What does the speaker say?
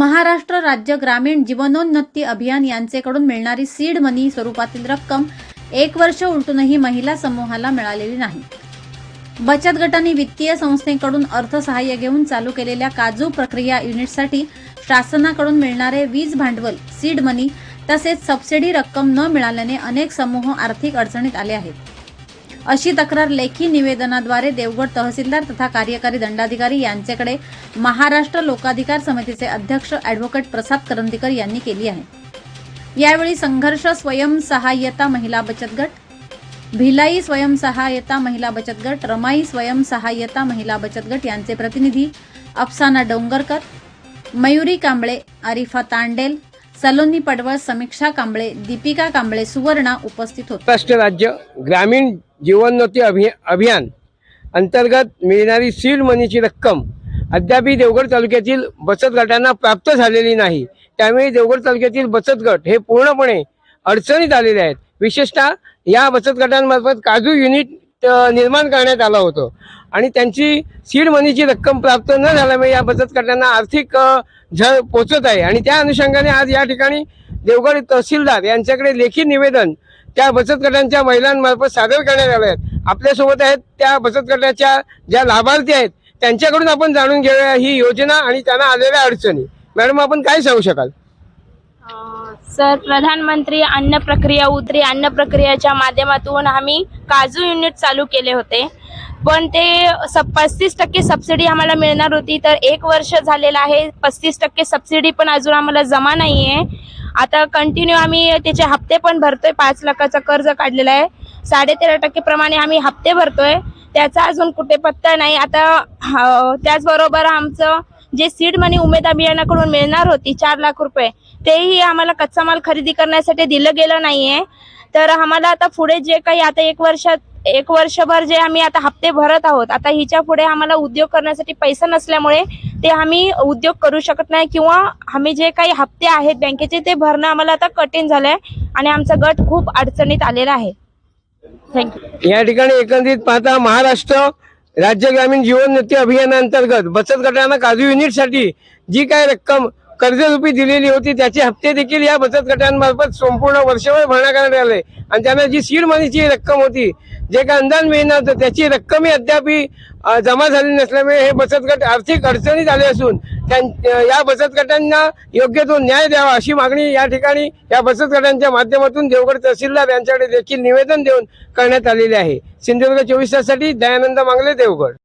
महाराष्ट्र राज्य ग्रामीण जीवनोन्नती अभियान यांचेकडून मिळणारी सीड मनी स्वरूपातील रक्कम एक वर्ष उलटूनही महिला समूहाला मिळालेली नाही. बचत गटांनी वित्तीय संस्थेकडून अर्थसहाय्य घेऊन चालू केलेल्या काजू प्रक्रिया युनिटसाठी शासनाकडून मिळणारे वीज भांडवल सीड मनी तसेच सबसिडी रक्कम न मिळाल्याने अनेक समूह आर्थिक अडचणीत आले आहेत. अशी तक्रार लेखी निवेदनाद्वारे देवगड तहसीलदार तथा कार्यकारी दंडाधिकारी यांच्याकडे महाराष्ट्र लोकाधिकार समितीचे अध्यक्ष ॲडव्होकेट प्रसाद करंदीकर यांनी केली आहे. यावेळी संघर्ष स्वयंसहाय्यता महिला बचत गट भिलाई स्वयंसहाय्यता महिला बचत गट रमाई स्वयंसहाय्यता महिला बचत गट यांचे प्रतिनिधी अफसाना डोंगरकर मयुरी कांबळे आरिफा तांडेल सलोनी पडवळ समीक्षा कांबळे दीपिका कांबळे सुवर्णा उपस्थित होते. महाराष्ट्र राज्य ग्रामीण जीवनोन्नती अभि अभियान अंतर्गत मिळणारी सीड मनीची रक्कम अद्यापही देवगड तालुक्यातील बचत गटांना प्राप्त झालेली नाही. त्यामुळे देवगड तालुक्यातील बचत गट हे पूर्णपणे अडचणीत आलेले आहेत. विशेषतः या बचत गटांमार्फत काजू युनिट निर्माण करण्यात आलं होतं. आणि त्यांची सीड मनीची रक्कम प्राप्त न झाल्यामुळे या बचत गटांना आर्थिक झळ पोचत आहे. आणि त्या अनुषंगाने आज या ठिकाणी देवगड तहसीलदार यांच्याकडे लेखी निवेदन त्या बचत गटांच्या महिलांमार्फत सादर करण्यात आले आहेत आपल्यासोबत आहेत त्या बचत गटाच्या ज्या लाभार्थी आहेत त्यांच्याकडून आपण जाणून घेऊया ही योजना आणि त्यांना आलेल्या अडचणी. मॅडम आपण काय सांगू शकाल? सर प्रधानमंत्री अन्न प्रक्रिया उतरी अन्न प्रक्रियाच्या माध्यमातून आम्ही काजू युनिट चालू केले होते. पण ते स पस्तीस टक्के सबसिडी आम्हाला मिळणार होती. तर एक वर्ष झालेलं आहे. पस्तीस टक्के सबसिडी पण अजून आम्हाला जमा नाही आहे आता कंटिन्यू आम्ही त्याचे हप्ते पण भरतोय. पाच लाखाचं कर्ज काढलेलं आहे. साडेतेरा टक्के प्रमाणे आम्ही हप्ते भरतोय. त्याचा अजून कुठे पत्ता नाही. आता त्याचबरोबर आमचं जे सीड मनी उमेद अभियानाकडून मिळणार होती चार लाख रुपये तेही आम्हाला कच्चा माल खरेदी करण्यासाठी दिलं गेलं नाहीये. तर आम्हाला आता पुढे जे काही आता एक वर्षात एक वर्षभर जे आम्ही आता हप्ते भरत आहोत आता हिच्या पुढे आम्हाला उद्योग करण्यासाठी पैसा नसल्यामुळे ते आम्ही उद्योग करू शकत नाही किंवा आम्ही जे काही हप्ते आहेत बँकेचे ते भरणं आम्हाला आता कठीण झालंय आणि आमचा गट खूप अडचणीत आलेला आहे. थँक्यू या ठिकाणी एकंदरीत पाहता महाराष्ट्र राज्य ग्रामीण जीवनोन्नती अभियानांतर्गत बचत गटांना काजू युनिटसाठी जी काय रक्कम कर्जरूपी दिलेली होती त्याचे हप्ते देखील या बचत गटांमार्फत संपूर्ण वर्षभर भरण्यात करण्यात आले. आणि त्यांना जी सीड मनीची रक्कम होती जे काय अनुदान मिळणार होतं त्याची रक्कमही अद्याप जमा झाली नसल्यामुळे हे बचत गट आर्थिक अडचणीत आले असून त्यां- या बचत गटांना योग्य तो न्याय द्यावा अशी मागणी या ठिकाणी या बचत गटांच्या माध्यमातून देवगड तहसीलदार यांच्याकडे देखील निवेदन देऊन करण्यात आलेले आहे. सिंधुदुर्ग चोवीस ताससाठी दयानंद मांगले देवगड.